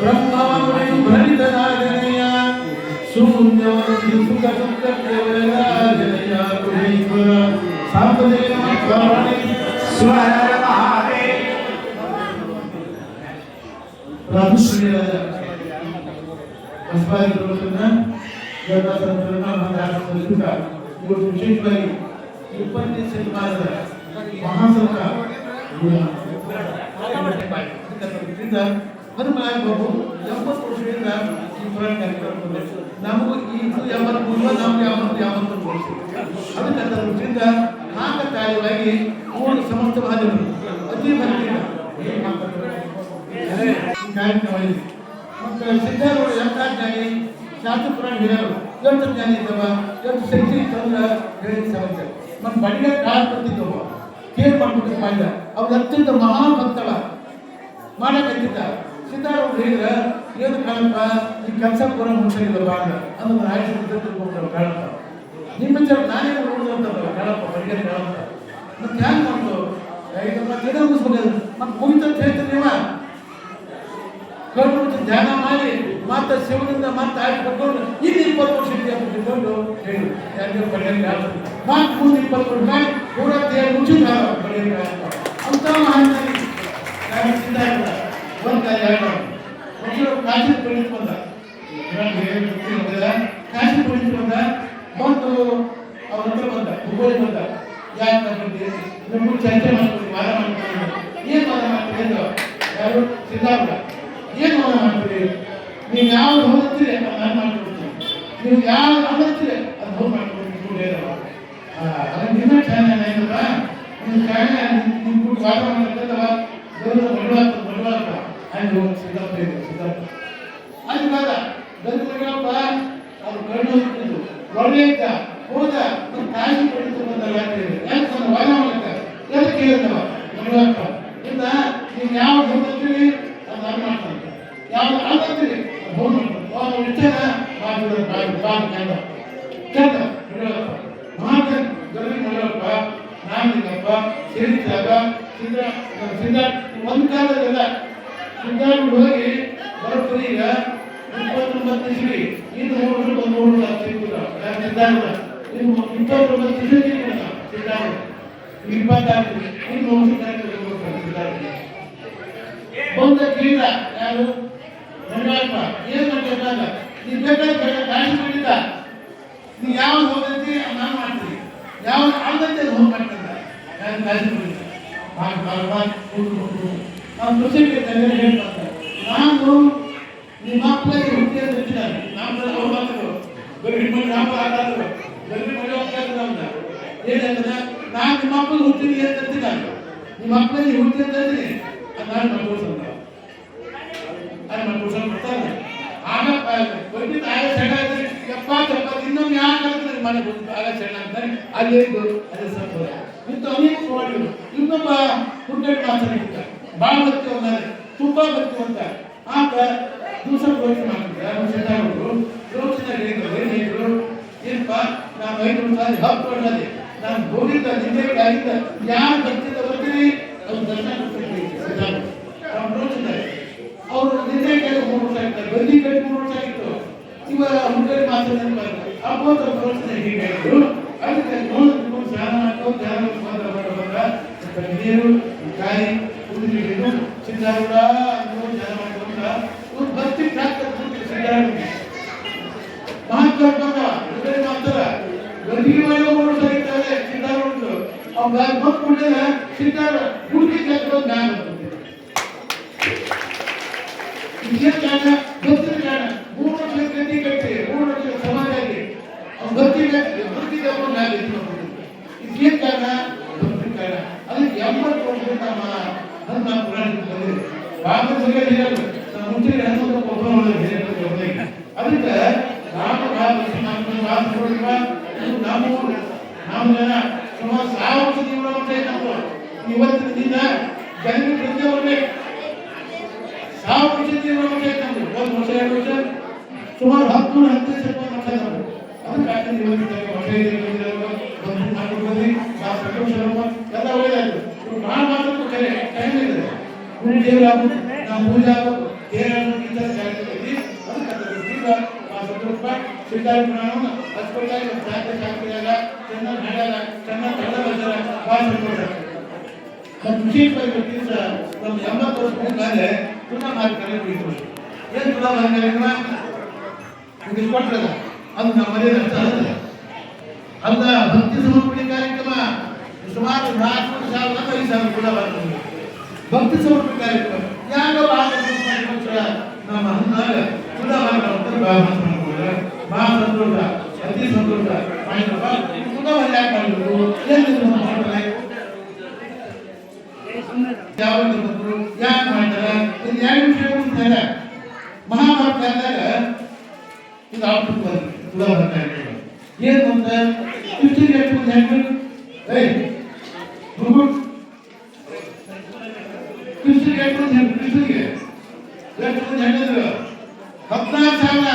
ಬ್ರಹ್ಮವನ್ನು ಭರಿತನಾಗನೆಯ ಶೂನ್ಯವನ್ನು ಸುಖ ದುಃಖ ಕೇವಲರಾಜನೆಯ ಗುಹೇಶ್ವರ ಸಾಂಬದೇವ ಕರುಣೆ ಸ್ವರ ಮಹಾದೇವ ರಾಜಶ್ರೀರಾಜ ಹೊಸಬಾರಿ ಬರುವುದನ್ನ ಗರುಡಾಸನಗಳನ್ನ ಮಹಾರಾಷ್ಟ್ರದಲ್ಲಿದ್ದ ಇವತ್ತು ವಿಶೇಷವಾಗಿ ಇಪ್ಪತ್ತನೇ ಶತಮಾನದ ಮಹಾಸಂಘ ಹನುಮಾನ್ ಬಾಬು ಎಂಬತ್ತು ವರ್ಷದಿಂದ ಈ ಪುರಾಣ ಕಾರ್ಯಕ್ರಮ ನಮಗೂ ಈ ಎಂಬತ್ತು ನಾವು ಎಂಬತ್ತು ಎಂಬತ್ತು ವರ್ಷ. ಅದಕ್ಕೆ ಅದರ ದೃಷ್ಟಿಯಿಂದ ತಾಯಿಯಾಗಿ ಮೂರು ಸಮಸ್ತ ಮಾಧ್ಯಮರು ಅತಿ ಭಕ್ತಿಯಿಂದ ಕಾರ್ಯಕ್ರಮ ಮತ್ತು ಸಿದ್ಧಾರೂಢ ಜ್ಞಾನಿ ಶಾಸ್ತ್ರ ಪುರಾಣ ಹಿರಿಯರು ಎಷ್ಟು ಜ್ಞಾನಿ ಇದ್ದವ ಎಷ್ಟು ಶಕ್ತಿ ಇತ್ತಂದ್ರೆ ಹೇಳಿದ ಸಮಸ್ಯೆ. ನಮ್ಮ ಬಡಿಗೆ ಕಾಲ ಬಂದಿದ್ದವ ಕೇರ್ ಮಾಡ್ಬಿಟ್ಟು ಮಾಡಿದ ಅವ್ರು ಅತ್ಯಂತ ಮಹಾಭಕ್ತಳ. ಮಾಡಕತ್ತಿದ್ದ ಸಿದ್ಧಾರೂಢ ಹೇಳಿದ್ರ ಏನು ಕಾಳಪ್ಪ ಈ ಕೆಲಸ ಪೂರ ಮುಗಿಸಿಲ್ಲ ಬಾಳ ಅಂದ್ರೆ ಆಯ್ತು ತಿಳ್ಕೊಂಡ್ರು ಕಾಳಪ್ಪ ನಿಮ್ಮ ವಿಚಾರ ನಾನೇ ನೋಡುವಂತದ್ದು ಕಾಳಪ್ಪ ಬಡಿಗೆ ಕಾಳಪ್ಪ ಮತ್ತೆ ಹ್ಯಾಂಗ ಐದು ಮತ್ತೆ ಮುಗಿತಂತ ಹೇಳ್ತೀನಿ ನೀವ ಧ್ಯಾನ ಮಾಡಿ ಮತ್ತೆ ಶಿವನಿಂದ ಮತ್ತೆ ಆಯ್ತು ಪಡ್ಕೊಂಡು ಇನ್ನು ಇಪ್ಪತ್ತು ವರ್ಷ ಅಂತ ತಿಳ್ಕೊಂಡು ಹೇಳಿ ಯಾರಿಗೆ ಪಡೆಯಲಿಲ್ಲ ಮತ್ತೆ ಮೂರು ಇಪ್ಪತ್ತು ವರ್ಷ ಮುಚ್ಚಿದ ಅಂತ ಮಹಾನಾಗಿ ನಾನು ಸಿದ್ಧಾರ್ಥ ಒಂದು ಕಾಲ ಎರಡು ಒಬ್ಬರು ಕಾಶಿ ಪಂಡಿತ್ ಬಂದ ನನಗೆ ಗೊತ್ತಿರೋದಿಲ್ಲ ಕಾಶಿ ಪಂಡಿತ್ ಬಂದ ಬಂದು ಅವ್ರ ಹತ್ರ ಬಂದ ಹುಬ್ಬಳ್ಳಿ ಬಂದ ಯಾಕೆ ಬಂದಿ ನಮ್ಗೆ ಚರ್ಚೆ ಮಾಡ್ಕೊಂಡು ವಾದ ಮಾಡ್ಕೊಂಡು ಏನು ವಾದ ಮಾಡ್ತೀರಿ ಅಂದ್ರು. ಯಾರು? ಸಿದ್ದಾಪುರ ಏನು ಮನ ಮಾಡ್ತೀರಿ? ನೀವು ಯಾವ್ದು ಹೋಗುತ್ತೀರಿ ಅದು ನಾನು ಮಾಡ್ಕೊಡ್ತೀನಿ. ನೀವು ಯಾವ್ದು ಹೋಗುತ್ತೀರಿ ಅದು ಹೋಗಿ ಮಾಡ್ಕೊಡ್ತೀನಿ. ಅದನ್ನ ನಿನ್ನ ಚಾನಲ್ ಏನಪ್ಪ? ನಿಮ್ಮ ಚಾನಲ್ ನಿಮ್ಮ ಕೂಡ ವಾದ ಮಾಡ್ತಕ್ಕಂಥವ ದೇವರು ಬಡವಾತ ಬಡವಾತ ಅಲ್ಲಿ ಹೋಗಿ ಸಿದ್ಧಾರ್ಥ ಇದೆ ಸಿದ್ಧಾರ್ಥ ಅಲ್ಲಿ ಬಾದ ಗಂಡು ಮಗಪ್ಪ ಅದು ಕಣ್ಣು ಹೋಗ್ತಿದ್ದು ಒಳ್ಳೆ ಇದ್ದ ಹೋದ ಒಂದು ಕಾಶಿ ಪಡಿತು ಬಂದ ಯಾಕೆ ಯಾಕೆ ಬಂದ ವಾದ ಮಾಡಕ್ಕ ಯಾಕೆ ಕೇಳಿದವ ಮಗಳಪ್ಪ ಇಂದ ನೀವು ಯಾವ ಹೋಗ್ತೀರಿ ಅದು ನಾನು ಮಾಡ್ತಾನೆ ಯಾವ್ದು ಆಗತ್ತೀರಿ ಹೋಗಿ ಅವ್ನು ವಿಚಾರ ಮಾಡಿಬಿಡೋದು ಬಾಯಿ ಬಾಯಿ ಕಂಡ ಕಂಡ ಮಗಳಪ್ಪ ಮಹಾಕನ್ ಗರಿ ಮಗಳಪ್ಪ ನಾನಿಗಪ್ಪ ಸೇರಿದಾಗ ಸಿದ್ಧ ಸಿದ್ಧ ಒಂದು ಕಾಲದಲ್ಲ ಸಿದ್ಧಾರ್ಥ ಹೋಗಿ ಬರೋಬ್ಬರಿ ಈಗ ಇಪ್ಪತ್ತೊಂಬತ್ತು ಇಸ್ವಿ ಇನ್ನು ಮೂರು ವರ್ಷ ಒಂದು ಮೂರು ವರ್ಷ ಸಿಗ್ತದ ಸಿದ್ಧಾರ್ಥ ನಿಮ್ಮ ಇಸ್ವಿ ಸಿಗ್ತದ ಸಿದ್ಧಾರ್ಥ ಇಪ್ಪತ್ತಾರು ಕಾರ್ಯಕ್ರಮ ಸಿದ್ಧಾರ್ಥ ಬಂದ ಕೇಳಿದ ಯಾರು? ಏನು ಏನ್ ಮಾಡ್ಬೇಕಾಗ ನೀ ಬೇಕಾದ್ರೆ ಬೇಡ ಕಾಶಿ ನೀ ಯಾವ ಹೋಗಂತಿ ನಾನು ಮಾಡ್ತೀನಿ. ಯಾವ ಆಗಂತೆ ಹೋಗಿ ಮಾಡ್ತಂದ ನಾನು ಕಾಶಿ ಮಾಡಿದ ಬಾಗ್ ಬಾಗ್ ಬಾಗ್ ಕೂತು ಕೂತು. ಅವ್ನು ಸೊಸೈಟಿ ತಂದೆ ಹೇಳ್ತಾರೆ ನಾನು ನಿಮ್ಮ ಅಪ್ಪಗೆ ಹುಟ್ಟಿ ಅಂತ ಇಟ್ಟಿದ್ದಾರೆ ನಮ್ಮ ಅವ್ರ ಮಾತುಗಳು ಬರೀ ನಿಮ್ಮ ನಮ್ಮ ಆಟಾದ್ರು ಬರೀ ನಾನು. ನಿಮ್ಮ ಅಪ್ಪಗೆ ಹುಟ್ಟಿನಿ ಅಂತ ಅಂತಿದ್ದಾರೆ ನಿಮ್ಮ ಅಂತ. ನಾನು ಮಾಡ್ಕೊಳ್ಸಂತ ಬರ್ತಾರೆ ಆಗ ಬಂದಿದ್ದು ಆಗ ಸಣ್ಣ ಇದ್ರೆ ಎಪ್ಪತ್ತು ಇನ್ನೊಮ್ಮೆ ಯಾಕೆ ಮನೆ ಬಂದು ಆಗ ಅಂತಾರೆ. ಅಲ್ಲಿ ಇದ್ದು ಅದೇ ಸಂಪದ ಇಂಥ ಅನೇಕ ಸುವಾಡಿಗಳು ಇನ್ನೊಬ್ಬ ಹುಟ್ಟೆಟ್ಟು ಮಾತಾಡಿದ್ದ ಭಾಳ ಭಕ್ತಿವಂತ ತುಂಬಾ ಭಕ್ತಿವಂತ ಆತ ದಿವಸ ನಮ್ಮ ಸಿದ್ಧಾರೂಢರು ಯೋಚನೆ ಏನು ಹೇಳಿದ್ರು ಏನಪ್ಪ ನಾನು ಐದು ಆಗಿ ಹತ್ತು ನಾನು ಹೋಗಿದ್ದ ನಿನ್ನೆ ಆಗಿದ್ದ ಯಾರು ಬರ್ತಿದ್ದ ಬರ್ತೀನಿ ಅವ್ರು ದರ್ಶನ ಅವ್ರು ಯೋಚನೆ ನಿನ್ನೆ ಕೇಳಿ ಮೂರು ವರ್ಷ ಆಗಿತ್ತು ಗಂದಿ ಕಟ್ಟಿ ಮೂರು ವರ್ಷ ಆಗಿತ್ತು ಇವಾಗ ಹುಡುಗರಿಗೆ ಮಾತಾಡ್ತಾರೆ ಅಪ್ಪ ಪ್ರವಚನ ಹೀಗೆ? ಅದಕ್ಕೆ ನೋಡಿದ್ರು ಧ್ಯಾನ ಹಾಕೋ ಧ್ಯಾನ ಬಂದ ಬಂದ ಬಂದ ನೀರು ಗಾಳಿ ಕುಡಿದು ಸಿದ್ಧಾರೂಢ ಅನ್ನೋ ಧ್ಯಾನ ಮಾಡ್ಕೊಂಡ ಒಂದು ಭಕ್ತಿ ಪ್ರಾಪ್ತ ಸಿದ್ಧಾರೂಢ ಮಹಾತ್ಮ ಬಂದ ಹುಡುಗರಿ ಮಾತಾಡ ಗಂದಿಗೆ ಮಾಡಿ ಮೂರು ವರ್ಷ ಆಗಿದ್ದಾರೆ ಸಿದ್ಧಾರೂಢ ಅವ್ನ ಮಕ್ಕಳು ಕುಡಿದ ಸಿದ್ಧಾರೂಢ ಹುಡುಗಿ ಕೇಳ್ಕೊಂಡು ಜ್ಞಾನ ಬರ್ತದೆ ವಿಷಯ ಕಾರಣ ಭಕ್ತಿಯ ಕಾರಣ ಮೂರು ವರ್ಷ ಗತಿ ಕಟ್ಟಿ ಮೂರು ವರ್ಷ ಸಮಾಜ ಆಗಿ ಅವ್ನು ಭಕ್ತಿ ಭಕ್ತಿ ತಗೊಂಡು ನಾನು ಇದಕ್ಕೆ ಕಾರಣ ಭಕ್ತಿ ಕಾರಣ ಅದಕ್ಕೆ ಎಂಬತ್ತು ವರ್ಷ ನಮ್ಮ ನಮ್ಮ ನಮ್ಮ ಪುರಾಣಕ್ಕೆ ಸರಿಯಾಗಿ ಹೇಳಲ್ಲ ನಮ್ಮ ಮುಂಚೆ ಹನ್ನೊಂದು ಒಬ್ಬ ಅದಕ್ಕೆ ನಾವು ನಾವು ನಾವು ನಾವು ಜನ ಸುಮಾರು ಸಾವಿರ ಇದ್ದಾವೆ ಇವತ್ತಿನ ದಿನ ಜನರಿಗೆ ಪ್ರತಿ ಬರ್ಬೇಕು ಸಾವಿರ ಸುಮಾರು ಹತ್ತು ಹತ್ತು ಇಪ್ಪತ್ತು ವರ್ಷ ಅದಕ್ಕಾಗಿ ಇವತ್ತಿನ ಬಂದು ಮಾಡ್ಕೊಂಡು ನಾವು ಸಂತೋಷ ಎಲ್ಲ ಒಳ್ಳೆಯದಾಯ್ತು ಭಾಳ ಮಾತ್ರ ಕರೆ ಟೈಮ್ ಇದೆ ಗುರು ದೇವರ ನಾವು ಪೂಜೆ ಆಗಬೇಕು ಏನಾದ್ರು ಈ ಥರ ಕಾರ್ಯಕ್ರಮದಲ್ಲಿ ಅದಕ್ಕೆ ಅದರ ಈಗ ಪಾಸತ್ತು ರೂಪಾಯಿ ಸಿದ್ಧಾರ್ಥ ನಾನು ಹಚ್ಕೊಳ್ತಾರೆ ಜಾತ್ರೆ ಜಾತ್ರೆಯಾಗ ಚೆನ್ನಾಗಿ ನಡೆಯಲ್ಲ ಚೆನ್ನಾಗಿ ಕಳೆದ ಬರ್ತಾರೆ ಭಾಳ ಸಂತೋಷ ನಮ್ಮ ವಿಶೇಷವಾಗಿ ದಿವಸ ನಮ್ಮ ಎಂಬತ್ತು ವರ್ಷ ಮುಂದೆ ಪುನಃ ಮಾಡ್ತಾರೆ ಬಿಟ್ಟು ಏನು ಪುನಃ ಮಾಡ್ತಾರೆ ಇದು ಕೊಟ್ಟರಲ್ಲ ಅದು ನಮ್ಮ ಮನೆಯ ಅರ್ಥ ಅಲ್ಲ ಅಲ್ಲ ಭಕ್ತಿ ಸಮರ್ಪಣೆ ಕಾರ್ಯಕ್ರಮ ಸುಮಾರು ನಾಲ್ಕು ಸಾವಿರ ಐದು ಸಾವಿರ ಕೂಡ ಬರ್ತದೆ ಭಕ್ತಿ ಸಮರ್ಪಣೆ ಕಾರ್ಯಕ್ರಮ ಯಾಕ ಭಾಳ ನಮ್ಮ ಹನ್ನಾಗ ಕೂಡ ಮಾಡ್ತಾರೆ. ಬಹಳ ಸಂತೋಷ, ಅತಿ ಸಂತೋಷ. ಆಯ್ತಪ್ಪ? ಕೂಡ ಯಾಕೆ ಮಾಡಿದ್ರು? ಏನು ಮಾಡ್ತಾರೆ ಯಾಕೆ ಮಾಡ್ತಾರೆ ಇದು ಎರಡು ವಿಷಯ ಅಂತಾರೆ ಮಹಾಭಾರತ ಅಂದಾಗ ಇದು ಔಟ್ಪುಟ್ ಬಂದು ಬರ್ತಾ ಇರ್ತದೆ ಏನು ಅಂತ ಕೃಷ್ಣಗೆ ಎಷ್ಟು ಮಂದಿ ಹೆಣ್ಣು ಏಯ್ ಗುರು ಕೃಷ್ಣಗೆ ಎಷ್ಟು ಮಂದಿ ಹೆಣ್ಣು ಕೃಷ್ಣಗೆ ಎಷ್ಟು ಮಂದಿ ಹೆಣ್ಣಿದ್ರು ಹದಿನಾರು ಸಾವಿರ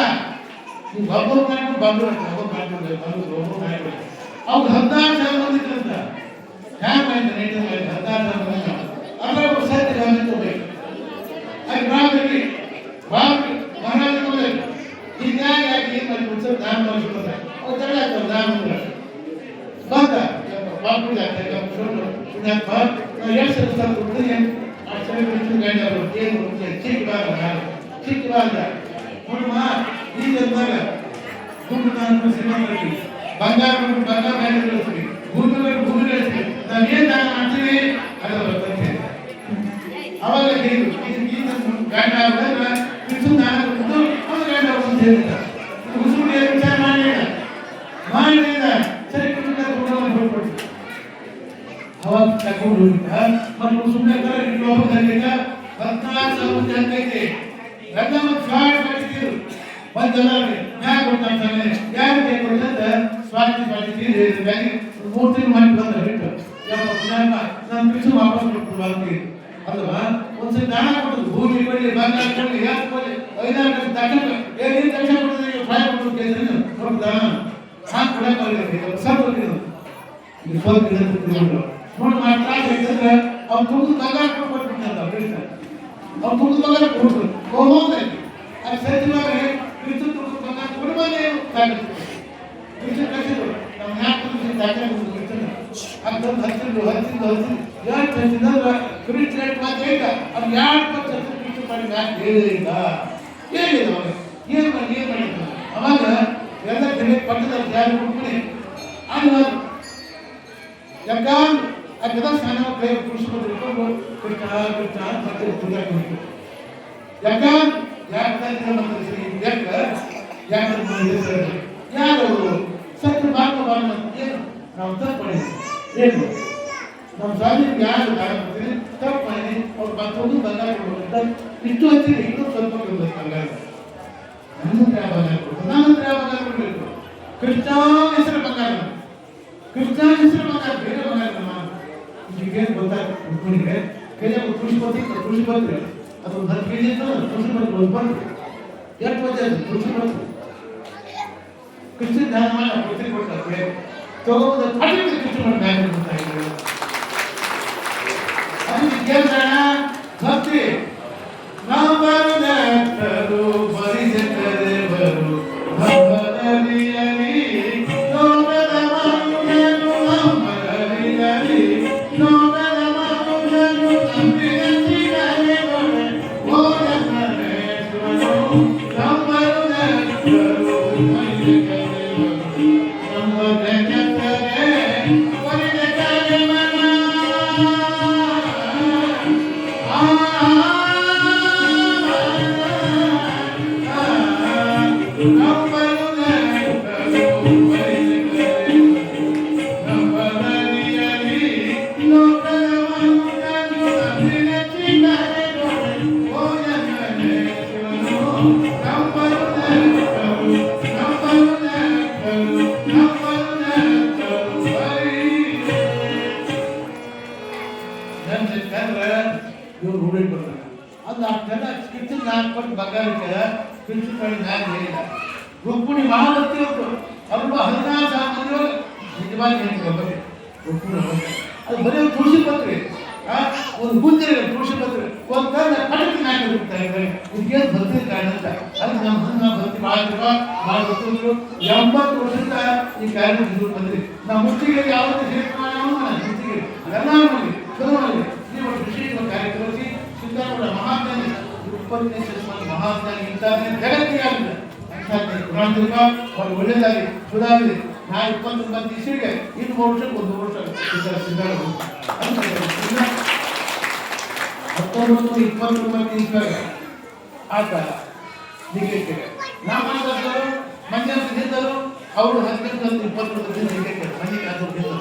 ನೀವು ಒಬ್ಬರು ಮಾಡ್ಕೊಂಡು ಬಂದ್ರು ಒಬ್ಬರು ಮಾಡ್ಕೊಂಡು ಬಂದ್ರು ಒಬ್ಬರು ಮಾಡ್ಕೊಂಡು ಅವ್ರು ಹದಿನಾರು ಸಾವಿರ ಮಂದಿ ಇದ್ರಂತ ಹ್ಯಾಂಗ ಮಾಡಿದ್ರೆ ರೈತ ಹದಿನಾರು ಸಾವಿರ ಮಂದಿ ಅದ್ರಾಗ ಸತ್ಯ ಗಮನಿಸಬೇಕು ಅದು ರಾಮದಲ್ಲಿ ರಾಮ ಮಹಾರಾಜ ಹೋಗ್ಬೇಕು ಈಗ ಯಾಕೆ ಏನ್ ಮಾಡಿ ಉತ್ಸವ ದಾನ ಮಾಡಿಸ್ಕೊತಾರೆ ಅವ್ರು ಜಗಳ ಆಗ್ತವೆ ದಾನ ಅಂದ್ರೆ ಬಂದ ಬಾಪು ಪುಣ್ಯಾತ್ಮ ನಾವು ಎಷ್ಟು ಸಲ ಸಲ ಕೊಡ್ತೀನಿ ಆ ಸಲ ಬಿಟ್ಟು ಗಂಡ ಅವರು ಏನು ಚಿಕ್ಕ ಬಾರ ಚಿಕ್ಕ ಬಾರ போய் முடிச்சிருக்காங்க அவர் தேர்வு முடிச்சு சீக்கிரம் சீக்கிரம் முடியுமா நீங்க இருந்தாங்க குண்டுதாரனுக்கு சின்னம் இருக்கு బంగారం బంగారు బ్యాంకులు వస్తుంది భూమి ಅವಾಗ ತಗೊಂಡು ಹೋಗಿದ್ದ ಮತ್ತು ಸುಮ್ಮನೆ ಬರ ಲೋಕದಲ್ಲಿಗ ಹದಿನಾರು ಸಾವಿರ ಜನ ಐತೆ ಎಲ್ಲ ಮತ್ತು ಸ್ವಾಗತ ಮಾಡಿದ್ರು ಬಂದಲ್ಲ ಯಾಕೆ ಕೊಡ್ತಾನೆ ಯಾರು ಬೇಕು ಅಂತ ಸ್ವಾಗತ ಮಾಡಿದ್ರು ಹೇಳಿದ್ರೆ ಮೂರು ತಿಂಗಳು ಮಾಡಿ ಬಂದ ಬಿಟ್ಟು ಯಪ್ಪ ಪುಣ್ಯಾತ್ಮ ನಾನು ಕೃಷ್ಣ ವಾಪಸ್ ಕೊಟ್ಟು ಬರ್ತೀನಿ ಅಲ್ವಾ ಒಂದ್ಸರಿ ದಾನ ಕೊಡೋದು ಭೂಮಿ ಕೊಡಿ ಬಂಗಾರ ಕೊಡಿ ಯಾಕೆ ಕೊಡಿ ಐದಾರು ಲಕ್ಷ ತಗೊಂಡು ಏನೇನು ಕೆಲಸ ಕೊಡೋದು ಈಗ ಪ್ರಾಯ ಕೊಡೋದು ಕೇಳಿದ್ರೆ ಸ್ವಲ್ಪ ದಾನ ಹಾಕಿ ಕೊಡಕ್ಕೆ ಅವ್ರಿಗೆ ಸ್ವಲ್ಪ ಕೊಟ್ಟಿದ್ದು ಇದು ಸ್ವಲ್ಪ ಇದನ್ನು ತಿಳ್ಕೊಂಡು ನೋಡಿ ಮಾಡ್ತಾ ಬೇಕಂದ್ರೆ ಅವ್ನು ತುಳಿದು ಬಂಗಾರ ಕೊಟ್ಬಿಟ್ಟ ಕೃಷ್ಣ ಅವ್ನು ತುಳಿದು ಬಂಗಾರ ಕೊಟ್ಟು ಹೋಗೋದ್ರೆ ಅದು ಸತ್ಯವಾಗಿ ಕೃಷ್ಣ ತುಳಿದು ಬಂಗಾರ ಕೊಡುವಾಗಲೇ ತಾಕತ್ತು ಕೃಷ್ಣ ಕಳಿಸಿದ್ರು ನಮ್ಮ ನಾಲ್ಕು ನಿಮಿಷ ದಾಖಲೆ ಕೃಷ್ಣ ಅಂತಂದು ಹಚ್ಚಿದ್ರು ಹಚ್ಚಿದ್ದು ಹಚ್ಚಿದ್ದು ಎರಡು ಹಚ್ಚಿದ್ರೆ ಕೃಷ್ಣ ಎಷ್ಟು ಮಾತು ಹೇಳಿದ ಅವ್ನು ಎರಡು ಪಕ್ಷ ಕೃಷ್ಣ ಮಾಡಿ ಯಾಕೆ ಹೇಳಿಲ್ಲ ಹೇಳಿಲ್ಲ ಅವನು ಏನು ಮಾಡಿ ಏನು ಮಾಡಿದ ಅವಾಗ ಎಲ್ಲ ಜನ ಪಕ್ಕದಲ್ಲಿ ಯಾರು ಕೊಟ್ಬಿಡಿ ಅದು ಯಾಕ ಅದೆಲ್ಲ ಸ್ನಾನ ಕೈ ಕುಡಿಸ್ಕೊಂಡು ಇಟ್ಕೊಂಡು ಕೃಷ್ಣ ಕೃಷ್ಣ ಅಂತ ಮತ್ತೆ ಪೂಜೆ ಮಾಡ್ತೀವಿ ಯಾಕ ಯಾಕೆ ಯಾಕ ಯಾಕೆ ಯಾರು ಸತ್ಯ ಮಾತು ಬಾಳ ಏನು ನಾವು ತಪ್ಪು ಮಾಡಿದ್ವಿ ಏನು ನಮ್ಮ ಸ್ವಾಮಿ ಯಾರು ದಾನ ಮಾಡ್ತೀವಿ ತಪ್ಪು ಮಾಡಿ ಅವ್ರು ಮತ್ತೊಂದು ಬಂಗಾರ ಕೊಡ್ಬೇಕಂತ ಇಷ್ಟು ಹಚ್ಚಿದ್ರೆ ಇನ್ನೂ ಸ್ವಲ್ಪ ಕೊಡ್ಬೇಕು ಬಂಗಾರ ನನ್ನ ಹತ್ರ ಯಾವ ಬಂಗಾರ ಕೊಡ್ಬೇಕು ನನ್ನ ಹತ್ರ ಯಾವ ಬಂಗಾರ ಕೊಡ್ಬೇಕು ಕೃಷ್ಣ ಹೆಸರು ಬಂಗಾರ ಕೃಷ್ಣ ಹೆಸರು ಕೈಯಾಗ ಕೃಷಿ ಪತ್ರ ಕೃಷಿ ಅದೊಂದು ಹತ್ತು ಕೆ ಜಿ ಕೃಷಿ ಪತ್ರಿ ಒಂದು ಬಂತು ಎಷ್ಟು ಬಂದೆ ಅದು ಕೃಷಿ ಪತ್ರಿ ಕೃಷಿ ಮಾಡಿ ಪತ್ರಿ ಕೊಡ್ತಾರೆ. ತಗೊಂಡು ಕೃಷಿ ಮಾಡಿ ಕಡೆ ನಾನು ಹೇಳಿಲ್ಲ ರುಕ್ಮಿಣಿ ಅವರು ಹದಿನಾರು ಸಾವಿರ ನಿಜವಾಗಿ ಹೇಳ್ತಾರೆ ಒಬ್ಬರಿಗೆ. ರುಕ್ಮಿಣಿ. ಅದು ಬರೀ ತುಳಸಿ ಪತ್ರೆ. ಒಂದು ಮುಂದೆ ತುಳಸಿ ಪತ್ರೆ. ಒಂದು ಕಡೆ ನಾಯಿ ನಾ ಯಾಕೆ ಹೋಗ್ತಾ ಇದ್ದಾರೆ ಇದಕ್ಕೇನು ಭಕ್ತಿ ಕಾರಣ ಅಂತ ಅಲ್ಲಿ ನಮ್ಮ ಭಕ್ತಿ ಮಾಡಿದ್ರು ಜನ ಭಾಳ ಗೊತ್ತಿದ್ರು ಎಂಬತ್ತು ವರ್ಷದಿಂದ ಈ ಕಾರ್ಯ ಬಂದ್ರಿ ನಮ್ಮ ಮುಚ್ಚಿಗೆ ಯಾವತ್ತೂ ಸೇರ್ಕೊಂಡು ನಾವು ಮುಚ್ಚಿಗೆ ಎಲ್ಲ ಮಾಡಿ. ಜಗತ್ತಿಗೆ ಆಗಿದೆ ಅಂತಾನೆ ಪುರಾಣ ತಿರುಗ ಅವ್ರು ಒಳ್ಳೆಯದಾಗಿ ಸುಧಾರಿದೆ ನಾ ಇಪ್ಪತ್ತೊಂಬತ್ತು ಇನ್ನು ಮೂರು ಒಂದು ವರ್ಷ ಹತ್ತೊಂಬತ್ತು, ಇಪ್ಪತ್ತೊಂಬತ್ತು ಇಸ್ವಾಗ ಆತ ನಾ ಮಾತಾಡ್ತಾರೆ ಮಧ್ಯಾಹ್ನ ಗೆದ್ದರು ಅವರು ಹದಿನೆಂಟು ಇಪ್ಪತ್ತೊಂದು ನಿಗದಿಗೆ ಮನೆಗೆ ಅದು ಗೆದ್ದರು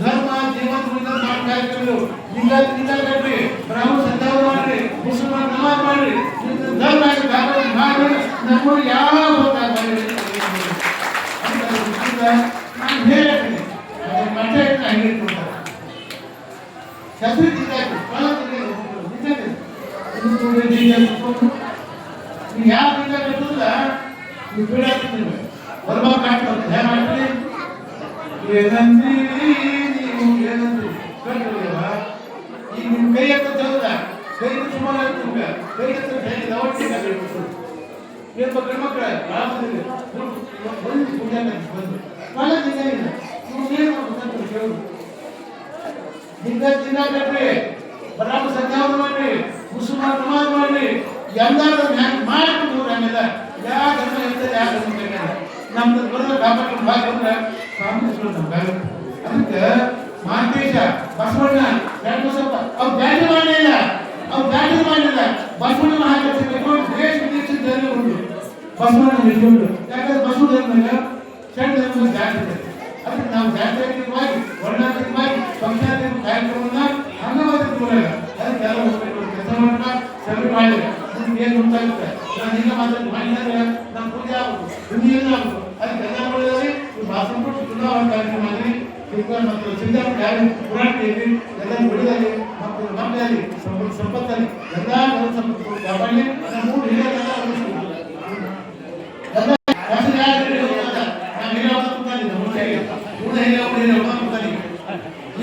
ಧರ್ಮ ಜೀವನ ಬ್ರಾಹ್ಮಣ ಸಂಧಾನ ಮಾಡ್ರಿ ಮುಸಲ್ಮಾನ್ ಮಾಡ್ರಿ. ಧರ್ಮ ಮಾಡ್ರಿ ಯಾವ ಗೊತ್ತಾಗಲ್ಲ ಅಂತ ಹುಟ್ಟಿದ ನಾನು ಹೇಳ್ತೀನಿ ಅದು ಮಠ ಇಟ್ಟು ಹಂಗೆ ಇಟ್ಕೊಳ್ತಾರೆ ಹೆಸರು ಇದ್ದಾಯ್ತು ಬಹಳ ನಿಜ ಇನ್ನು ಕೂಡ ಜೀವ ಇಟ್ಕೊಂಡು ನೀವು ಯಾವ ಬೀಜ ಕಟ್ಟಿಲ್ಲ ನೀವು ಬೀಳ ಹಾಕ್ತೀನಿ ಬರ್ಬಾರ್ದು ಕಾಣ್ತಾರೆ ಹೇಗೆ ಮಾಡ್ತೀರಿ ಏನಂತೀರಿ ನೀವು ಏನಂತೀರಿ ಕಟ್ಟಿಲ್ಲ ಈಗ ನಿಮ್ಮ ಕೈ ಹತ್ತ ಹೌದ ಕೈ ಸುಮಾರು ಆಯ್ತು ನಿಮ್ಗೆ ಕೈ ಹತ್ರ ಕೈ ದವಟ್ಟಿಗೆ ಏನು ಮಕ್ಕಳ ಮಕ್ಕಳ ರಾತ್ರಿ ಒಂದು ಪುಣ್ಯ ಬಂದು ಬರಾಬ ಸಂಧ್ಯಾವನ ಮಾಡ್ರಿ. ಮುಸುಮಾರ್ ನಮಾಜ್ ಮಾಡ್ರಿ. ಎಲ್ಲಾರು ಹ್ಯಾಂಗ ಮಾಡ್ಕೊಂಡು ಹಂಗೆಲ್ಲ ಯಾ ಧರ್ಮ ನಮ್ದು ಬಂದ್ರೆ ಸ್ವಾಮಿ ನಮ್ಗೆ ಅದಕ್ಕೆ ಮಾಂತೇಶ ಬಸವಣ್ಣ ಗಣಬಸಪ್ಪ ಅವ್ರು ಬ್ಯಾಟಿ ಮಾಡಲಿಲ್ಲ ಅವ್ರು ಮಾಡಿಲ್ಲ. ಮಾಡಲಿಲ್ಲ ಬಸವಣ್ಣ ಮಹಾಕರಿಸಬೇಕು ದೇಶ ವಿದೇಶದ ಧರ್ಮ ಉಂಟು. ಬಸವಣ್ಣನ ನಿಲ್ಕೊಂಡು ಯಾಕಂದ್ರೆ ಬಸವ ಧರ್ಮದಾಗ ಷಡ್ ಧರ್ಮದ ಜಾತಿ ಅದಕ್ಕೆ ನಾವು ಜಾತ್ಯಾತೀತವಾಗಿ ವರ್ಣಾತೀತವಾಗಿ ಪಕ್ಷಾತೀತ ಕಾರ್ಯಕ್ರಮವನ್ನ ಅಂಗವಾಗಿ ದೂರ ಅದಕ್ಕೆ ಎಲ್ಲ ಹೋಗ್ಬೇಕು ಕೆಲಸ ಮಾಡೋಣ ಸಭೆ ಮಾಡಿದ್ರೆ ನಿಮ್ಗೆ ಏನು ಗೊತ್ತಾಗುತ್ತೆ? ನಾನು ಈಗ ಮಾತ್ರ ಮಾಡಿದ್ರೆ ನಮ್ಮ ಪೂಜೆ ಆಗುತ್ತೆ ದುನಿಯನ್ನು ಆಗುತ್ತೆ ಅದಕ್ಕೆ ಎಲ್ಲ ಮಾಡಿದ್ರೆ ಭಾಷಣ ಕೊಟ್ಟು ಚುನಾವಣಾ ಕಾರ್ಯಕ್ರಮ ಆಗಲಿ ಈಗ ಮತ್ತು ಚಿಂತನೆ ಯಾರು ಪುರಾಣ ಇರಲಿ ಎಲ್ಲ ಬೆಳೆದಲ್ಲಿ ಮತ್ತು ನಮ್ಮಲ್ಲಿ ಸಂಪತ್ತು ಸಂಪತ್ತಲ್ಲಿ ಎಲ್ಲ ಸಂಪತ್ತು ಕಾಪಾಡಲಿ. ನಮ್ಮ ಮೂರು ಹಿರಿಯರೆಲ್ಲ ಉಳಿಸ್ಬೇಕು ಎಲ್ಲ ಹೆಸರು ಯಾರು ಹೇಳಿ ಗೊತ್ತಾ? ನಾನು ಹಿರಿಯ ಅವ್ರನ್ನ ಕೂತಾನಿದ್ದೆ ಮುಂಚೆಗೆ. ಇವ್ನು ಹಿರಿಯ ಅವ್ನು ಹಿರಿಯ ಅವ್ರನ್ನ ಕೂತಾನಿದ್ದೆ.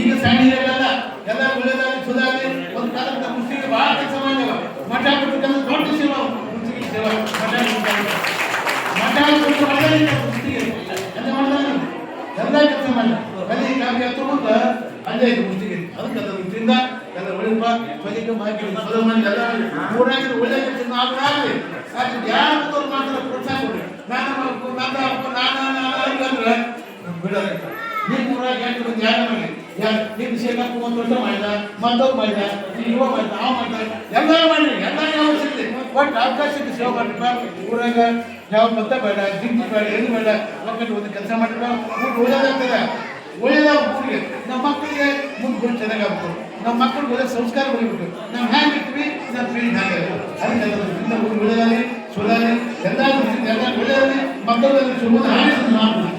ಈಗ ಸಣ್ಣ ಹಿರಿಯರೆಲ್ಲ ಎಲ್ಲ ಒಳ್ಳೆದಾಗಿ ಸುಧಾಗಿ ಒಂದು ಕಾಲಕ್ಕೆ ಮುಸ್ಲಿಗೆ ಬಹಳ ಕೆಲಸ ಮಾಡಿದವ ಮಠ ಬಿಟ್ಟುಕೊಂಡು ದೊಡ್ಡ ಸೇವಾ ಮುಸ್ಲಿಗೆ ಸೇವಾ ಮಠ ಬಿಟ್ಟುಕೊಂಡು. ಮಠ ಬಿಟ್ಟು ಮಾಡಿದ ಮುಸ್ಲಿಗೆ ಎಲ್ಲ ಮಾಡಿದ ಎಲ್ಲ ಕೆಲಸ ಮಾಡಿದ ಅಲ್ಲಿ ಕಾವ್ಯ ಹತ್ರ ಮುಂದೆ ಅಲ್ಲೇ ಮುಷ್ಟಿಗೆ. ಅದಕ್ಕೆ ಅದರ ವೃತ್ತಿಯಿಂದ ಎಲ್ಲ ಒಳ್ಳೆಯಪ್ಪ ಸ್ವಲಿಗೆ ಮಾಹಿತಿ ಮೊದಲು ಮಂದಿ ಎಲ್ಲ ಊರಾಗಿರೋ ಒಳ್ಳೆ ಕೆಲಸ ಆಗಲಿ ಅದು ಯಾರು ಮಾತ್ರ ಪ್ರೋತ್ಸಾಹ ಕೊಡಿ. ನಾನು ನನ್ನ ಅಪ್ಪ ನಾನು ನಾನು ಅಂದ್ರೆ ಬಿಡಲ್ಲ ನಿಮ್ಮ ಊರಾಗ ಯಾಕೆ ಬಂದು ಯಾರು ಮಾಡಿ ಯಾರು? ನಿಮ್ಮ ಶೇಖಪ್ಪ ಒಂದು ವರ್ಷ ಮಾಡಿದ ಮತ್ತೊಬ್ಬ ಮಾಡಿದ ಯುವ ಮಾಡಿದ, ಆ ಮಾಡಿದ ಎಲ್ಲ ಮಾಡಿ ಎಲ್ಲ ಯಾವ ಸಿಗ್ಲಿ ಒಟ್ಟು ಅವಕಾಶಕ್ಕೆ ಸೇವೆ ಮಾಡಿ ಊರಾಗ ಯಾವ ಮತ್ತೆ ಬೇಡ, ಜಿಂಕಿ ಬೇಡ ಏನು ಬೇಡ ಒಂದು ಕೆಲಸ ಮಾಡಿದ್ರೆ ಊರು ಒಳ್ಳೇದಾಗ್ತದೆ. ಒಳ್ಳೇದಾಗ ಮಕ್ಕಳಿಗೆ ನಮ್ಮ ಮಕ್ಕಳಿಗೆ ಮುಂದೆ ಗುರು ಚೆನ್ನಾಗಾಗ್ಬೋದು. ನಮ್ಮ ಮಕ್ಕಳಿಗೆ ಒಳ್ಳೆ ಸಂಸ್ಕಾರ ಬರೀಬೇಕು. ನಾವು ಹ್ಯಾಂಗೆ ಇರ್ತೀವಿ? ನಮ್ಮ ಪೀಳಿ ಹ್ಯಾಂಗೆ ಅದಕ್ಕೆ ಎಲ್ಲ ಊರು ಒಳ್ಳೇದಾಗಲಿ ಸುಧಾರಿ ಎಲ್ಲ ಎಲ್ಲ ಒಳ್ಳೆಯದಾಗಲಿ ಮಕ್ಕಳಲ್ಲಿ ಸುಮ್ಮನೆ ಹಾಗೆ ಮಾಡ್ಬೋದು.